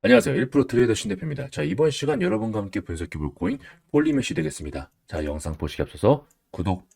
안녕하세요. 1프로 트레이더 신 대표입니다. 자, 이번 시간 여러분과 함께 분석해 볼 코인 폴리메시 되겠습니다. 자, 영상 보시기 앞서서 구독,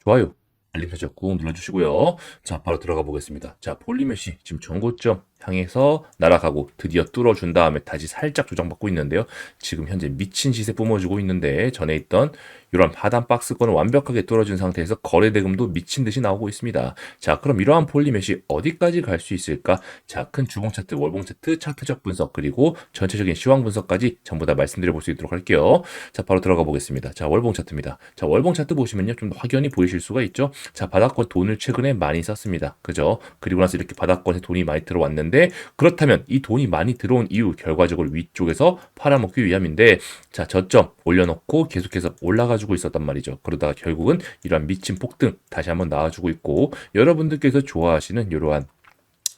좋아요, 알림 설정 꾹 눌러주시고요. 자, 바로 들어가 보겠습니다. 자, 폴리메시 지금 전고점 향해서 날아가고 드디어 뚫어준 다음에 다시 살짝 조정받고 있는데요. 지금 현재 미친 시세 뿜어주고 있는데 전에 있던 이런 하단 박스권을 완벽하게 뚫어준 상태에서 거래 대금도 미친 듯이 나오고 있습니다. 자, 그럼 이러한 폴리메시 어디까지 갈 수 있을까? 자, 큰 주봉 차트, 월봉 차트, 차트적 분석 그리고 전체적인 시황 분석까지 전부 다 말씀드려 볼 수 있도록 할게요. 자, 바로 들어가 보겠습니다. 자, 월봉 차트입니다. 자, 월봉 차트 보시면요. 좀더 확연히 보이실 수가 있죠. 자, 바닥권 돈을 최근에 많이 썼습니다. 그죠? 그리고 나서 이렇게 바닥권에 돈이 많이 들어왔는데 그렇다면 이 돈이 많이 들어온 이유 결과적으로 위쪽에서 팔아먹기 위함인데 자, 저점 올려놓고 계속해서 올라가지고 있었단 말이죠. 그러다가 결국은 이러한 미친 폭등 다시 한번 나와주고 있고 여러분들께서 좋아하시는 이러한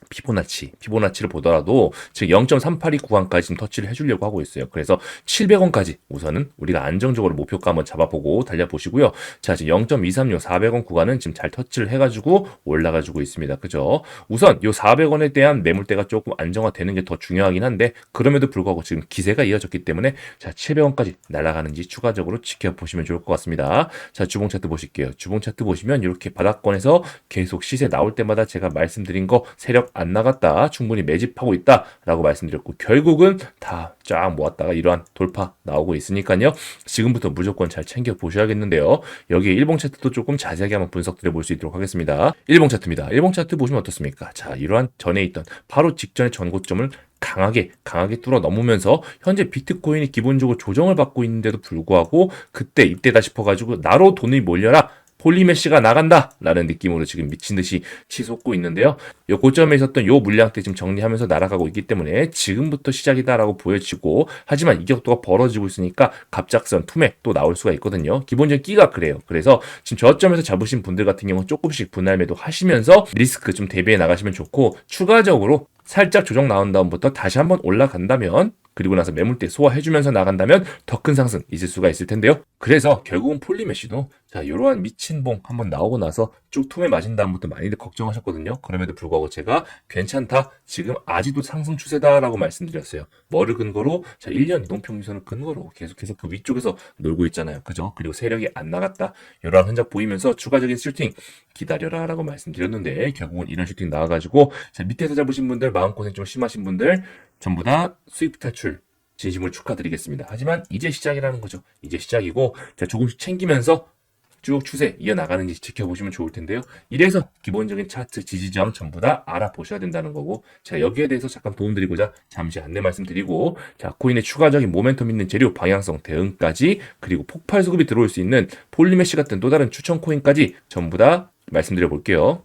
피보나치, 피보나치를 보더라도 지금 0.382 구간까지 좀 터치를 해주려고 하고 있어요. 그래서 700원까지 우선은 우리가 안정적으로 목표가 한번 잡아보고 달려보시고요. 자, 지금 0.236, 400원 구간은 지금 잘 터치를 해가지고 올라가지고 있습니다. 그죠? 우선 요 400원에 대한 매물대가 조금 안정화되는 게 더 중요하긴 한데 그럼에도 불구하고 지금 기세가 이어졌기 때문에 자, 700원까지 날아가는지 추가적으로 지켜보시면 좋을 것 같습니다. 자, 주봉 차트 보실게요. 주봉 차트 보시면 이렇게 바닥권에서 계속 시세 나올 때마다 제가 말씀드린 거 세력 안 나갔다. 충분히 매집하고 있다 라고 말씀드렸고 결국은 다 쫙 모았다가 이러한 돌파 나오고 있으니까요. 지금부터 무조건 잘 챙겨 보셔야겠는데요. 여기에 일봉 차트도 조금 자세하게 한번 분석 드려 볼 수 있도록 하겠습니다. 일봉 차트입니다. 일봉 차트 보시면 어떻습니까? 자, 이러한 전에 있던 바로 직전의 전고점을 강하게 강하게 뚫어 넘으면서 현재 비트코인이 기본적으로 조정을 받고 있는데도 불구하고 그때 입대다 싶어가지고 나로 돈이 몰려라 폴리메시가 나간다! 라는 느낌으로 지금 미친 듯이 치솟고 있는데요. 요 고점에 있었던 요 물량대 지금 정리하면서 날아가고 있기 때문에 지금부터 시작이다라고 보여지고 하지만 이격도가 벌어지고 있으니까 갑작선 투매 또 나올 수가 있거든요. 기본적인 끼가 그래요. 그래서 지금 저점에서 잡으신 분들 같은 경우는 조금씩 분할 매도 하시면서 리스크 좀 대비해 나가시면 좋고 추가적으로 살짝 조정 나온 다음부터 다시 한번 올라간다면 그리고 나서 매물대 소화해주면서 나간다면 더 큰 상승 있을 수가 있을 텐데요. 그래서 결국은 폴리메시도 자 이러한 미친 봉 한번 나오고 나서 쭉 툼에 맞은 다음부터 많이들 걱정하셨거든요. 그럼에도 불구하고 제가 괜찮다 지금 아직도 상승 추세다라고 말씀드렸어요. 뭐를 근거로 자 1년 이동평균선을 근거로 계속해서 그 위쪽에서 놀고 있잖아요. 그죠? 그리고 세력이 안 나갔다 이러한 흔적 보이면서 추가적인 슈팅 기다려라 라고 말씀드렸는데 결국은 이런 슈팅 나와가지고 자 밑에서 잡으신 분들 마음고생 좀 심하신 분들 전부 다 수입 탈출 진심으로 축하드리겠습니다. 하지만 이제 시작이라는 거죠. 이제 시작이고 자, 조금씩 챙기면서 쭉 추세 이어나가는지 지켜보시면 좋을 텐데요. 이래서 기본적인 차트 지지점 전부 다 알아보셔야 된다는 거고 자 여기에 대해서 잠깐 도움드리고자 잠시 안내 말씀드리고 자 코인의 추가적인 모멘텀 있는 재료 방향성 대응까지 그리고 폭발 수급이 들어올 수 있는 폴리메시 같은 또 다른 추천 코인까지 전부 다 말씀드려 볼게요.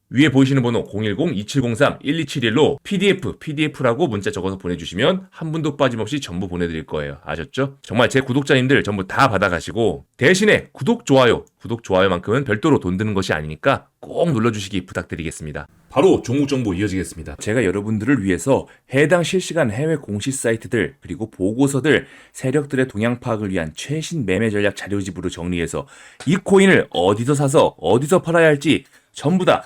위에 보이시는 번호 010-2703-1271로 PDF, PDF라고 문자 적어서 보내주시면 한 분도 빠짐없이 전부 보내드릴 거예요. 아셨죠? 정말 제 구독자님들 전부 다 받아가시고 대신에 구독, 좋아요, 구독, 좋아요만큼은 별도로 돈 드는 것이 아니니까 꼭 눌러주시기 부탁드리겠습니다. 바로 종목 정보 이어지겠습니다. 제가 여러분들을 위해서 해당 실시간 해외 공시 사이트들 그리고 보고서들 세력들의 동향 파악을 위한 최신 매매 전략 자료집으로 정리해서 이 코인을 어디서 사서 어디서 팔아야 할지 전부 다